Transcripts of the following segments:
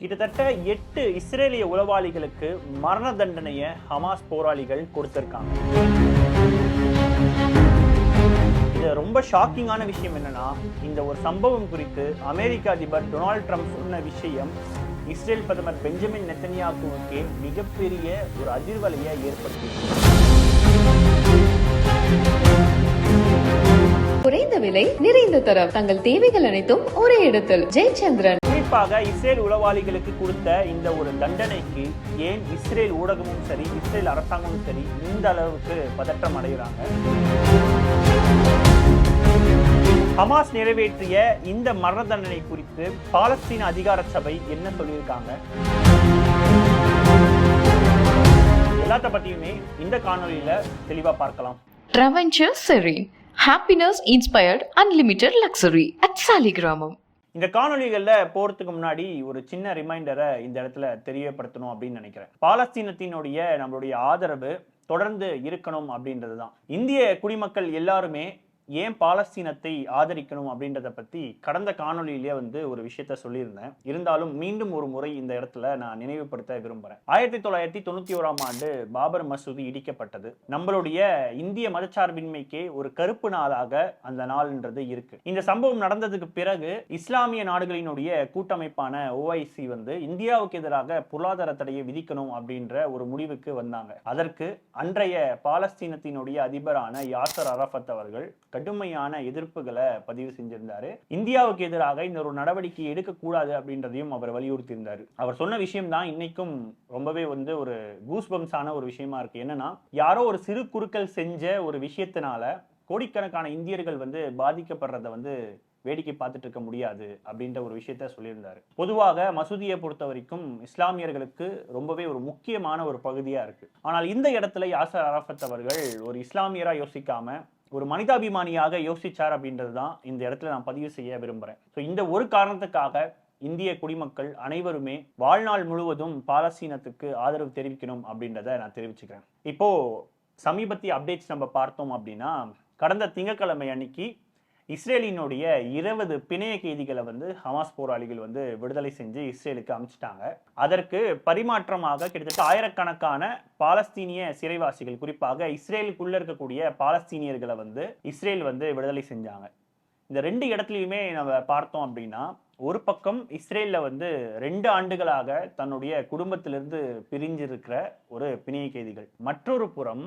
கிட்டத்தட்ட எட்டு இஸ்ரேலிய உளவாளிகளுக்கு மரண தண்டனையை ஹமாஸ் போராளிகள் கொடுத்திருக்காங்க. இது ரொம்ப ஷாக்கிங்கான விஷயம் என்னன்னா இந்த ஒரு சம்பவம் குறித்து அமெரிக்க அதிபர் டொனால்ட் ட்ரம்ப் சொன்ன விஷயம் இஸ்ரேல் பிரதமர் பெஞ்சமின் நெத்தனியாக்குவுக்கே மிகப்பெரிய ஒரு அதிர்வலையை ஏற்படுத்தியது குறைந்த விலை நிறைந்த தரம் தங்கள் தேவைகள் அனைத்தும் ஒரே இடத்தில். ஜெயச்சந்திரன். குறிப்பாக இஸ்ரேல் உளவாளிகளுக்கு கொடுத்த இந்த ஒரு தண்டனைக்கு ஏன் இஸ்ரேல் ஊடகமும் சரி இஸ்ரேல் அரசாங்கமும் சரி இந்த அளவுக்கு பதற்றம் அடைகிறாங்க? ஹமாஸ் நிறைவேற்றிய இந்த மரண தண்டனை குறித்து பாலஸ்தீன அதிகார சபை என்ன சொல்லியிருக்காங்க? எல்லாத்த பத்தியுமே இந்த காணொலியில தெளிவா பார்க்கலாம். Traventure Serene. Happiness Inspired luxury Luxury at கிராமம் இந்த காணொளிகள்ல போறதுக்கு முன்னாடி ஒரு சின்ன ரிமைண்டரை இந்த இடத்துல தெரியப்படுத்தணும் அப்படின்னு நினைக்கிறேன். பாலஸ்தீனத்தினுடைய நம்மளுடைய ஆதரவு தொடர்ந்து இருக்கணும் அப்படின்றது தான் இந்திய குடிமக்கள் எல்லாருமே ஏன் பாலஸ்தீனத்தை ஆதரிக்கணும் அப்படின்றத பத்தி கடந்த காணொளியிலேயே வந்து ஒரு விஷயத்த சொல்லியிருந்தேன். இருந்தாலும் மீண்டும் ஒரு முறை இந்த இடத்துல நான் நினைவுபடுத்த விரும்புகிறேன் ஆயிரத்தி தொள்ளாயிரத்தி தொண்ணூத்தி ஓராம் ஆண்டு பாபர் மசூதி இடிக்கப்பட்டது. நம்மளுடைய இந்திய மதச்சார்பின்மைக்கே ஒரு கருப்பு நாளாக அந்த நாள்ன்றது இருக்கு. இந்த சம்பவம் நடந்ததுக்கு பிறகு இஸ்லாமிய நாடுகளினுடைய கூட்டமைப்பான ஓஐசி வந்து இந்தியாவுக்கு எதிராக பொருளாதார தடையை விதிக்கணும் அப்படின்ற ஒரு முடிவுக்கு வந்தாங்க. அதற்கு அன்றைய பாலஸ்தீனத்தினுடைய அதிபரான யாசர் அரஃபத் அவர்கள் கடுமையான எதிர்ப்புகளை பதிவு செஞ்சிருந்தாரு. இந்தியாவுக்கு எதிராக இந்த ஒரு நடவடிக்கை எடுக்கக்கூடாது அப்படின்றதையும் அவர் வலியுறுத்தியிருந்தார். அவர் சொன்ன விஷயம் தான் இன்னைக்கும் ரொம்பவே வந்து ஒரு கூஸ்பம்ஸான ஒரு விஷயமா இருக்கு. என்னன்னா யாரோ ஒரு சிறு குறுக்கள் செஞ்ச ஒரு விஷயத்தினால கோடிக்கணக்கான இந்தியர்கள் வந்து பாதிக்கப்படுறத வந்து வேடிக்கை பார்த்துட்டு இருக்க முடியாது அப்படின்ற ஒரு விஷயத்த சொல்லியிருந்தாரு. பொதுவாக மசூதியை பொறுத்த வரைக்கும் இஸ்லாமியர்களுக்கு ரொம்பவே ஒரு முக்கியமான ஒரு பகுதியா இருக்கு. ஆனால் இந்த இடத்துல யாசர் அரஃபத் அவர்கள் ஒரு இஸ்லாமியரா யோசிக்காம ஒரு மனிதாபிமானியாக யோசிச்சார் அப்படின்றது தான் இந்த இடத்துல நான் பதிவு செய்ய விரும்புகிறேன் ஸோ இந்த ஒரு காரணத்துக்காக இந்திய குடிமக்கள் அனைவருமே வாழ்நாள் முழுவதும் பாலஸ்தீனத்துக்கு ஆதரவு தெரிவிக்கணும் அப்படின்றத நான் தெரிவிச்சுக்கிறேன். இப்போ சமீபத்திய அப்டேட்ஸ் நம்ம பார்த்தோம் அப்படின்னா கடந்த திங்கட்கிழமை அன்னைக்கு இஸ்ரேலினுடைய இருபது பிணைய கைதிகளை வந்து ஹமாஸ் போராளிகள் வந்து விடுதலை செஞ்சு இஸ்ரேலுக்கு அமைச்சிட்டாங்க. அதற்கு பரிமாற்றமாக கிட்டத்தட்ட ஆயிரக்கணக்கான பாலஸ்தீனிய சிறைவாசிகள் குறிப்பாக இஸ்ரேலுக்குள்ள இருக்கக்கூடிய பாலஸ்தீனியர்களை வந்து இஸ்ரேல் வந்து விடுதலை செஞ்சாங்க. இந்த ரெண்டு இடத்துலையுமே நம்ம பார்த்தோம் அப்படின்னா ஒரு பக்கம் இஸ்ரேலில் வந்து ரெண்டு ஆண்டுகளாக தன்னுடைய குடும்பத்திலிருந்து பிரிஞ்சிருக்கிற ஒரு பிணைய கைதிகள். மற்றொரு புறம்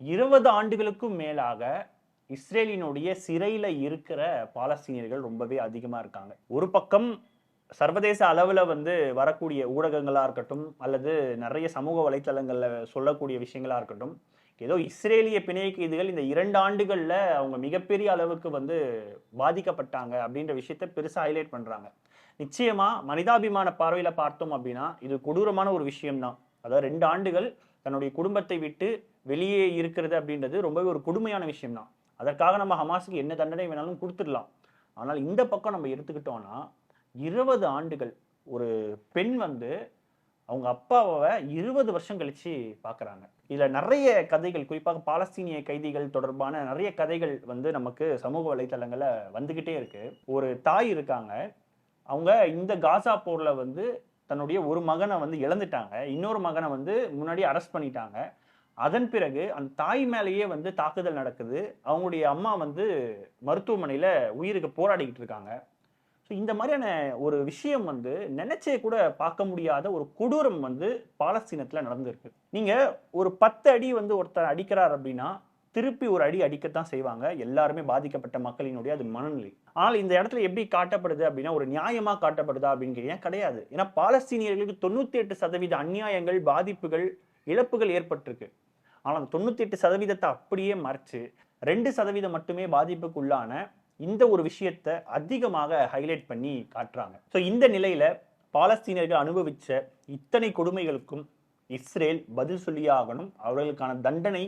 இருபது ஆண்டுகளுக்கும் மேலாக இஸ்ரேலினுடைய சிறையில் இருக்கிற பாலஸ்தீனியர்கள் ரொம்பவே அதிகமாக இருக்காங்க. ஒரு பக்கம் சர்வதேச அளவில் வந்து வரக்கூடிய ஊடகங்களாக இருக்கட்டும் அல்லது நிறைய சமூக வலைத்தளங்களில் சொல்லக்கூடிய விஷயங்களாக இருக்கட்டும் ஏதோ இஸ்ரேலிய பிணைய கைதிகள் இந்த இரண்டு ஆண்டுகளில் அவங்க மிகப்பெரிய அளவுக்கு வந்து பாதிக்கப்பட்டாங்க அப்படின்ற விஷயத்த பெருசாக ஹைலைட் பண்ணுறாங்க நிச்சயமாக மனிதாபிமான பார்வையில் பார்த்தோம் அப்படின்னா இது கொடூரமான ஒரு விஷயம்தான். அதாவது ரெண்டு ஆண்டுகள் தன்னுடைய குடும்பத்தை விட்டு வெளியே இருக்கிறது அப்படின்றது ரொம்பவே ஒரு கொடுமையான விஷயம்தான். அதற்காக நம்ம ஹமாஸுக்கு என்ன தண்டனை வேணாலும் கொடுத்துடலாம். ஆனால் இந்த பக்கம் நம்ம எடுத்துக்கிட்டோம்னா இருபது ஆண்டுகள் ஒரு பெண் வந்து அவங்க அப்பாவை இருபது வருஷம் கழிச்சு பார்க்குறாங்க. இதில் நிறைய கதைகள் குறிப்பாக பாலஸ்தீனிய கைதிகள் தொடர்பான நிறைய கதைகள் வந்து நமக்கு சமூக வலைத்தளங்களில் வந்துக்கிட்டே இருக்குது ஒரு தாய் இருக்காங்க. அவங்க இந்த காசா போரில் வந்து தன்னுடைய ஒரு மகனை வந்து இழந்துட்டாங்க. இன்னொரு மகனை வந்து முன்னாடி அரெஸ்ட் பண்ணிட்டாங்க. அதன் பிறகு அந்த தாய் மேலேயே வந்து தாக்குதல் நடக்குது. அவங்களுடைய அம்மா வந்து மருத்துவமனையில் உயிருக்கு போராடிக்கிட்டு இருக்காங்க. ஸோ இந்த மாதிரியான ஒரு விஷயம் வந்து நினைச்சே கூட பார்க்க முடியாத ஒரு கொடூரம் வந்து பாலஸ்தீனத்தில் நடந்திருக்கு. நீங்கள் ஒரு பத்து அடி வந்து ஒருத்தர் அடிக்கிறார் அப்படின்னா திருப்பி ஒரு அடி அடிக்கத்தான் செய்வாங்க. எல்லாருமே பாதிக்கப்பட்ட மக்களினுடைய அது மனநிலை. ஆனால் இந்த இடத்துல எப்படி காட்டப்படுது அப்படின்னா ஒரு நியாயமா காட்டப்படுதா அப்படின்னு கேட்டீங்கன்னா கிடையாது. ஏன்னா பாலஸ்தீனியர்களுக்கு தொண்ணூத்தி எட்டு சதவீத அநியாயங்கள் பாதிப்புகள் இழப்புகள் ஏற்பட்டிருக்கு. ஆனால் அந்த தொண்ணூற்றி எட்டு சதவீதத்தை அப்படியே மறைச்சு ரெண்டு சதவீதம் மட்டுமே பாதிப்புக்குள்ளான இந்த ஒரு விஷயத்தை அதிகமாக ஹைலைட் பண்ணி காட்டுறாங்க. ஸோ இந்த நிலையில் பாலஸ்தீனர்கள் அனுபவித்த இத்தனை கொடுமைகளுக்கும் இஸ்ரேல் பதில் சொல்லியே ஆகணும். அவர்களுக்கான தண்டனை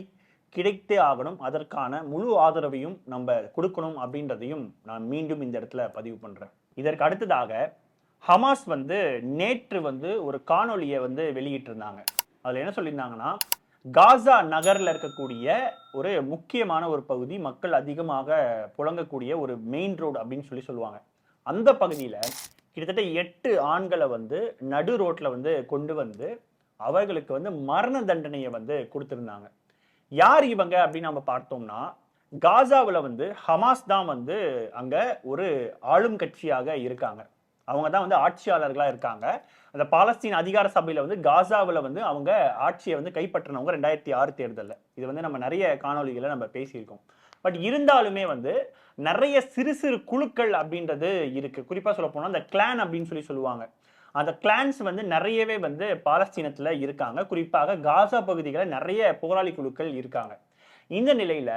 கிடைத்தே ஆகணும். அதற்கான முழு ஆதரவையும் நம்ம கொடுக்கணும் அப்படின்றதையும் நான் மீண்டும் இந்த இடத்துல பதிவு பண்ணுறேன் இதற்கு அடுத்ததாக ஹமாஸ் வந்து நேற்று வந்து ஒரு காணொலியை வந்து வெளியிட்டிருந்தாங்க. அதில் என்ன சொல்லியிருந்தாங்கன்னா காசா நகரில் இருக்கக்கூடிய ஒரு முக்கியமான ஒரு பகுதி மக்கள் அதிகமாக புழங்கக்கூடிய ஒரு மெயின் ரோடு அப்படின்னு சொல்லி சொல்லுவாங்க. அந்த பகுதியில் கிட்டத்தட்ட எட்டு ஆண்களை வந்து நடு ரோட்டில் வந்து கொண்டு வந்து அவர்களுக்கு வந்து மரண தண்டனையை வந்து கொடுத்துருந்தாங்க. யார் இவங்க அப்படின்னு நம்ம பார்த்தோம்னா காசாவில் வந்து ஹமாஸ் தான் வந்து அங்கே ஒரு ஆளும் கட்சியாக இருக்காங்க. அவங்க தான் வந்து ஆட்சியாளர்களாக இருக்காங்க. அந்த பாலஸ்தீன் அதிகார சபையில் வந்து காசாவில் வந்து அவங்க ஆட்சியை வந்து கைப்பற்றினவங்க ரெண்டாயிரத்தி ஆறு தேர்தலில். இது வந்து நம்ம நிறைய காணொளிகளை நம்ம பேசியிருக்கோம். பட் இருந்தாலுமே வந்து நிறைய சிறு சிறு குழுக்கள் அப்படின்றது இருக்குது குறிப்பாக சொல்ல போனால் அந்த கிளான் அப்படின்னு சொல்லி சொல்லுவாங்க. அந்த கிளான்ஸ் வந்து நிறையவே வந்து பாலஸ்தீனத்தில் இருக்காங்க. குறிப்பாக காசா பகுதிகளில் நிறைய போராளி குழுக்கள் இருக்காங்க. இந்த நிலையில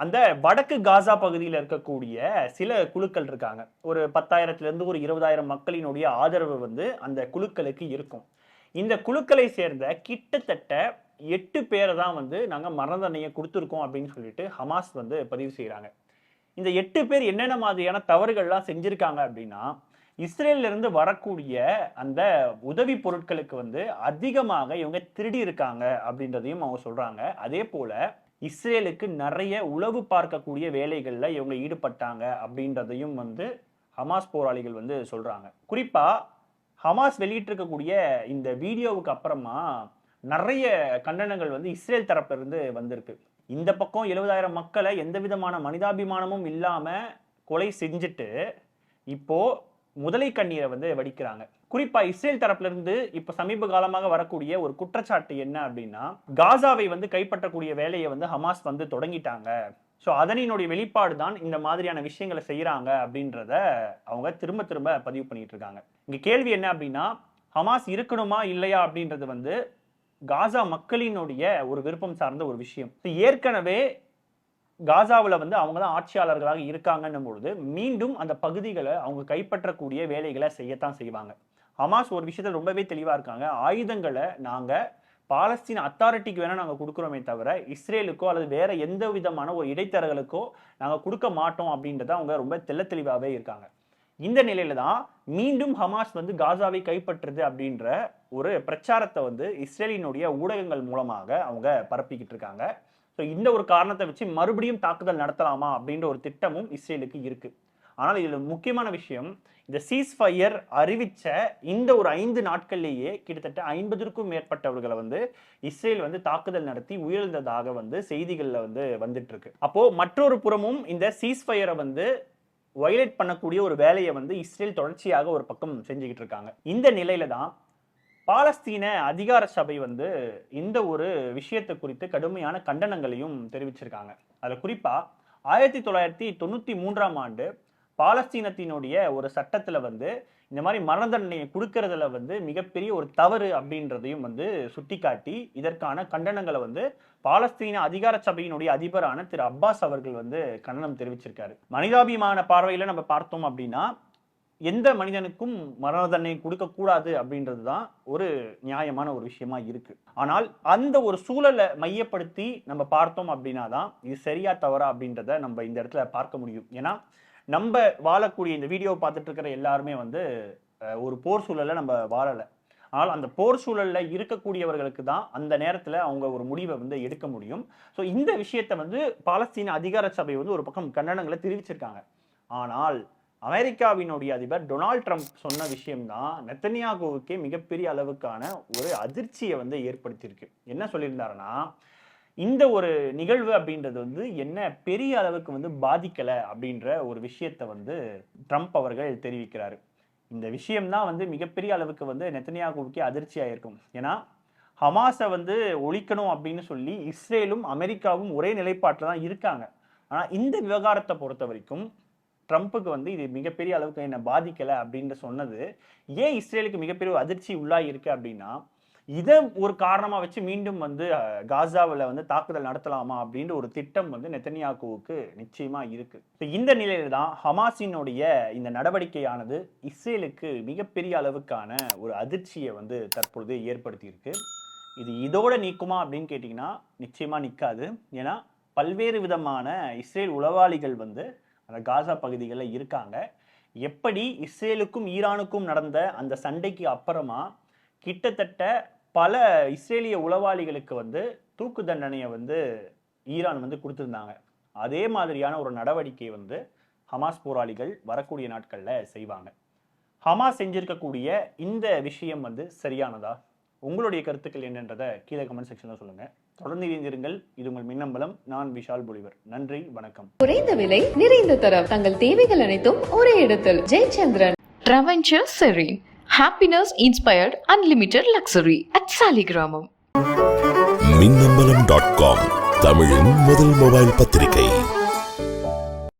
அந்த வடக்கு காசா பகுதியில் இருக்கக்கூடிய சில குழுக்கள் இருக்காங்க. ஒரு பத்தாயிரத்துலேருந்து ஒரு இருபதாயிரம் மக்களினுடைய ஆதரவு வந்து அந்த குழுக்களுக்கு இருக்கும். இந்த குழுக்களை சேர்ந்த கிட்டத்தட்ட எட்டு பேரை தான் வந்து நாங்கள் மரண தண்டனையை கொடுத்துருக்கோம் அப்படின்னு சொல்லிட்டு ஹமாஸ் வந்து பதிவு செய்கிறாங்க இந்த எட்டு பேர் என்னென்ன மாதிரியான தவறுகள்லாம் செஞ்சுருக்காங்க அப்படின்னா இஸ்ரேல்ல இருந்து வரக்கூடிய அந்த உதவி பொருட்களுக்கு வந்து அதிகமாக இவங்க திருடி இருக்காங்க அப்படின்றதையும் அவங்க சொல்கிறாங்க அதே போல் இஸ்ரேலுக்கு நிறைய உளவு பார்க்கக்கூடிய வேலைகளில் இவங்க ஈடுபட்டாங்க அப்படின்றதையும் வந்து ஹமாஸ் போராளிகள் வந்து சொல்கிறாங்க குறிப்பாக ஹமாஸ் வெளியிட்டிருக்கக்கூடிய இந்த வீடியோவுக்கு அப்புறமா நிறைய கண்டனங்கள் வந்து இஸ்ரேல் தரப்பிலிருந்து வந்திருக்கு. இந்த பக்கம் எழுபதாயிரம் மக்களை எந்த விதமான மனிதாபிமானமும் இல்லாமல் கொலை செஞ்சுட்டு இப்போது முதலை கண்ணீரை வந்து வடிக்கிறாங்க. குறிப்பா இஸ்ரேல் தரப்புல இருந்து இப்ப சமீப காலமாக வரக்கூடிய ஒரு குற்றச்சாட்டு என்ன அப்படின்னா காசாவை வந்து கைப்பற்றக்கூடிய வேலையை வந்து ஹமாஸ் வந்து தொடங்கிட்டாங்க. ஸோ அதனினுடைய வெளிப்பாடு தான் இந்த மாதிரியான விஷயங்களை செய்யறாங்க அப்படின்றத அவங்க திரும்ப திரும்ப பதிவு பண்ணிட்டு இருக்காங்க இங்க கேள்வி என்ன அப்படின்னா ஹமாஸ் இருக்கணுமா இல்லையா அப்படின்றது வந்து காசா மக்களினுடைய ஒரு விருப்பம் சார்ந்த ஒரு விஷயம். ஏற்கனவே காசாவில் வந்து அவங்க தான் ஆட்சியாளர்களாக இருக்காங்கன்னும் பொழுது மீண்டும் அந்த பகுதிகளை அவங்க கைப்பற்றக்கூடிய வேலைகளை செய்யத்தான் செய்வாங்க. ஹமாஸ் ஒரு விஷயத்தில் ரொம்பவே தெளிவாக இருக்காங்க. ஆயுதங்களை நாங்கள் பாலஸ்தீன் அத்தாரிட்டிக்கு வேணால் நாங்கள் கொடுக்குறோமே தவிர இஸ்ரேலுக்கோ அல்லது வேற எந்த விதமான ஒரு இடைத்தரகர்களுக்கோ நாங்கள் கொடுக்க மாட்டோம் அப்படின்றத அவங்க ரொம்ப தெள்ள தெளிவாகவே இருக்காங்க. இந்த நிலையில தான் மீண்டும் ஹமாஸ் வந்து காசாவை கைப்பற்றுது அப்படின்ற ஒரு பிரச்சாரத்தை வந்து இஸ்ரேலினுடைய ஊடகங்கள் மூலமாக அவங்க பரப்பிக்கிட்டு இருக்காங்க. ஸோ இந்த ஒரு காரணத்தை வச்சு மறுபடியும் தாக்குதல் நடத்தலாமா அப்படின்ற ஒரு திட்டமும் இஸ்ரேலுக்கு இருக்குது ஆனால் இதில் முக்கியமான விஷயம் இந்த சீஸ் ஃபயர் அறிவிச்ச இந்த ஒரு ஐந்து நாட்கள்லேயே கிட்டத்தட்ட ஐம்பதுக்கும் மேற்பட்டவர்களை வந்து இஸ்ரேல் வந்து தாக்குதல் நடத்தி உயிரிழந்ததாக வந்து செய்திகளில் வந்து வந்துட்டு இருக்கு அப்போ மற்றொரு புறமும் இந்த சீஸ் ஃபயரை வந்து வயலேட் பண்ணக்கூடிய ஒரு வேலையை வந்து இஸ்ரேல் தொடர்ச்சியாக ஒரு பக்கம் செஞ்சுக்கிட்டு இருக்காங்க. இந்த நிலையில தான் பாலஸ்தீன அதிகார சபை வந்து இந்த ஒரு விஷயத்தை குறித்து கடுமையான கண்டனங்களையும் தெரிவிச்சிருக்காங்க. அதில் குறிப்பாக ஆயிரத்தி தொள்ளாயிரத்தி தொண்ணூற்றி மூன்றாம் ஆண்டு பாலஸ்தீனத்தினுடைய ஒரு சட்டத்தில் வந்து இந்த மாதிரி மரண தண்டனையை கொடுக்கறதுல வந்து மிகப்பெரிய ஒரு தவறு அப்படின்றதையும் வந்து சுட்டிக்காட்டி இதற்கான கண்டனங்களை வந்து பாலஸ்தீன அதிகார சபையினுடைய அதிபரான திரு அப்பாஸ் அவர்கள் வந்து கண்டனம் தெரிவிச்சிருக்காரு. மனிதாபிமான பார்வையில் நம்ம பார்த்தோம் அப்படின்னா எந்த மனிதனுக்கும் மரண தண்டனை கொடுக்கக்கூடாது அப்படின்றது தான் ஒரு நியாயமான ஒரு விஷயமா இருக்கு. ஆனால் அந்த ஒரு சூழலை மையப்படுத்தி நம்ம பார்த்தோம் அப்படின்னா தான் இது சரியா தவறா அப்படின்றத நம்ம இந்த இடத்துல பார்க்க முடியும். ஏன்னா நம்ம வாழக்கூடிய இந்த வீடியோ பார்த்துட்டு இருக்கிற எல்லாருமே வந்து ஒரு போர் சூழலில் நம்ம வாழலை. ஆனால் அந்த போர் சூழலில் இருக்கக்கூடியவர்களுக்கு தான் அந்த நேரத்தில் அவங்க ஒரு முடிவை வந்து எடுக்க முடியும். ஸோ இந்த விஷயத்தை வந்து பாலஸ்தீன அதிகார சபை வந்து ஒரு பக்கம் கண்டனங்களை தெரிவிச்சிருக்காங்க. ஆனால் அமெரிக்காவினுடைய அதிபர் டொனால்ட் ட்ரம்ப் சொன்ன விஷயம்தான் நெத்தனியாகுவுக்கே மிகப்பெரிய அளவுக்கான ஒரு அதிர்ச்சியை வந்து ஏற்படுத்தியிருக்கு. என்ன சொல்லியிருந்தாருன்னா இந்த ஒரு நிகழ்வு அப்படின்றது வந்து என்ன பெரிய அளவுக்கு வந்து பாதிக்கல அப்படின்ற ஒரு விஷயத்தை வந்து ட்ரம்ப் அவர்கள் தெரிவிக்கிறாரு. இந்த விஷயம்தான் வந்து மிகப்பெரிய அளவுக்கு வந்து நெத்தனியாகுவுக்கே அதிர்ச்சியாக இருக்கும் ஏன்னா ஹமாஸை வந்து ஒழிக்கணும் அப்படின்னு சொல்லி இஸ்ரேலும் அமெரிக்காவும் ஒரே நிலைப்பாட்டில் தான் இருக்காங்க. ஆனால் இந்த விவகாரத்தை பொறுத்த வரைக்கும் ட்ரம்ப்புக்கு வந்து இது மிகப்பெரிய அளவுக்கு என்னை பாதிக்கலை அப்படின்னு சொன்னது ஏன் இஸ்ரேலுக்கு மிகப்பெரிய அதிர்ச்சி உள்ளாகியிருக்கு அப்படின்னா இதை ஒரு காரணமாக வச்சு மீண்டும் வந்து காசாவில் வந்து தாக்குதல் நடத்தலாமா அப்படின்ற ஒரு திட்டம் வந்து நெத்தனியாக்குவுக்கு நிச்சயமாக இருக்கு. So, இந்த நிலையில தான் ஹமாஸினுடைய இந்த நடவடிக்கையானது இஸ்ரேலுக்கு மிகப்பெரிய அளவுக்கான ஒரு அதிர்ச்சியை வந்து தற்பொழுது ஏற்படுத்தியிருக்கு. இது இதோட நீக்குமா அப்படின்னு கேட்டிங்கன்னா நிச்சயமாக நிற்காது ஏன்னா பல்வேறு விதமான இஸ்ரேல் உளவாளிகள் வந்து அந்த காசா பகுதிகளில் இருக்காங்க. எப்படி இஸ்ரேலுக்கும் ஈரானுக்கும் நடந்த அந்த சண்டைக்கு அப்புறமா கிட்டத்தட்ட பல இஸ்ரேலிய உளவாளிகளுக்கு வந்து தூக்கு தண்டனையை வந்து ஈரான் வந்து கொடுத்துருந்தாங்க. அதே மாதிரியான ஒரு நடவடிக்கை வந்து ஹமாஸ் போராளிகள் வரக்கூடிய நாட்களில் செய்வாங்க. ஹமாஸ் செஞ்சிருக்கக்கூடிய இந்த விஷயம் வந்து சரியானதா? உங்களுடைய கருத்துக்கள் என்னன்றதை கீழே கமெண்ட் செக்ஷனில் சொல்லுங்க. தொடர்ந்து இணைந்திருங்கள். இது உங்கள் மின்னம்பலம். நான் விஷால் பொலிவர். நன்றி வணக்கம். குறைந்த விலை நிறைந்த தரம். தங்கள் தேவைகள் அனைத்தும் ஒரே இடத்தில். Jayachandran. Serene. Happiness inspired unlimited luxury at Saligramam Minnambalam dot com தமிழின் முதல் மொபைல் பத்திரிகை